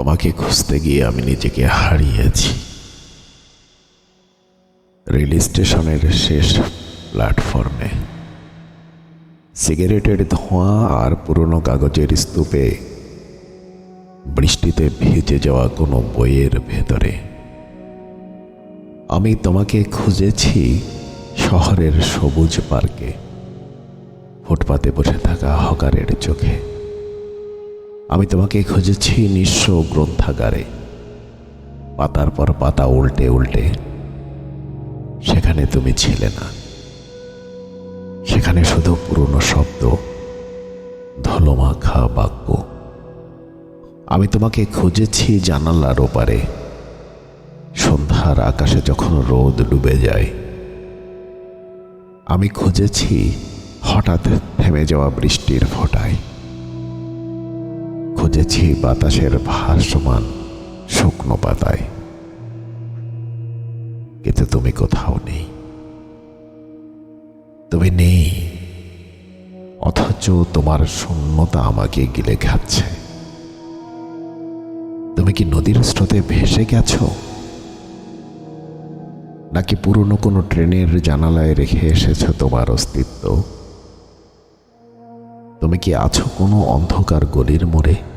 তোমাকে খুঁজতে গিয়ে আমি নিজেকে হারিয়েছি। রেল স্টেশনের শেষ প্ল্যাটফর্মে। সিগারেটের ধোঁয়া আর পুরনো কাগজের স্তূপে বৃষ্টিতে ভিজে যাওয়া কোনো বইয়ের ভেতরে। আমি তোমাকে খুঁজেছি শহরের সবুজ পার্কে। ফুটপাতে বসে থাকা হকারের চোখে। আমি তোমাকে খুঁজেছি নিঃস্ব গ্রন্থাগারে। পাতার পর পাতা উল্টে উল্টে। সেখানে তুমি ছিলে না। সেখানে শুধু পুরনো শব্দ, ধলমাখা বাক্য। আমি তোমাকে খুঁজেছি জানালার ওপারে। সন্ধ্যার আকাশে যখন রোদ ডুবে যায়। আমি খুঁজেছি হঠাৎ থেমে যাওয়া বৃষ্টির ফোঁটায়। খুঁজেছি বাতাসের ভাসমান শুকনো পাতায়। কিন্তু তুমি কোথাও নেই। তুমি নেই। অথচ তোমার শূন্যতা আমাকে গিলে খাচ্ছে। তুমি কি নদীর স্রোতে ভেসে গেছো? নাকি পুরনো কোনো ট্রেনের জানালায় রেখে এসেছ তোমার অস্তিত্ব? তুমি কি আছো কোনো অন্ধকার গলির মোড়ে?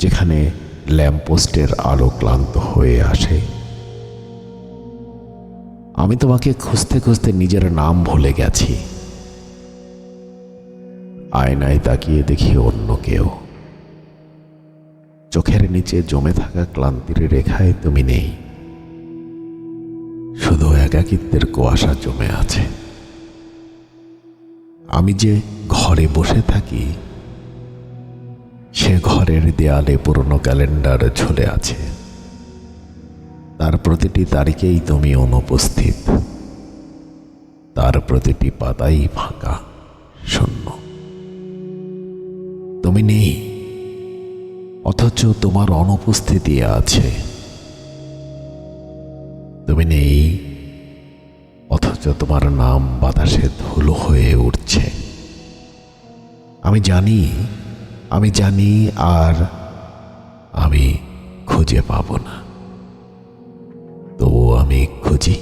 যেখানে ল্যাম্পপোস্টের আলো ক্লান্ত হয়ে আসে। আমি তোমাকে খুঁজতে খুঁজতে নিজের নাম ভুলে গেছি। আয়নায় তাকিয়ে দেখি অন্য কেউ। চোখের নিচে জমে থাকা ক্লান্তির রেখায় তুমি নেই। শুধু একাকিত্বের কুয়াশা জমে আছে। আমি যে ঘরে বসে থাকি সে ঘরের দেয়ালে পুরনো ক্যালেন্ডার ঝুলে আছে। তার প্রতিটি তারিখেই তুমি অনুপস্থিত। তার প্রতিটি পাতাই ফাঁকা, শূন্য। তুমি নেই, অথচ তোমার অনুপস্থিতি আছে। তুমি নেই, অথচ তোমার নাম বাতাসে ধুলো হয়ে উঠছে। আমি জানি আমি জানি আর আমি খুঁজে পাব না। তবুও আমি খুঁজি।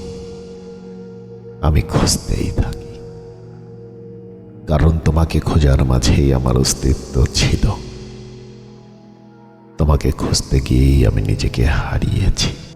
আমি খুঁজতেই থাকি। কারণ তোমাকে খোঁজার মাঝেই আমার অস্তিত্ব ছিল। তোমাকে খুঁজতে গিয়েই আমি নিজেকে হারিয়েছি।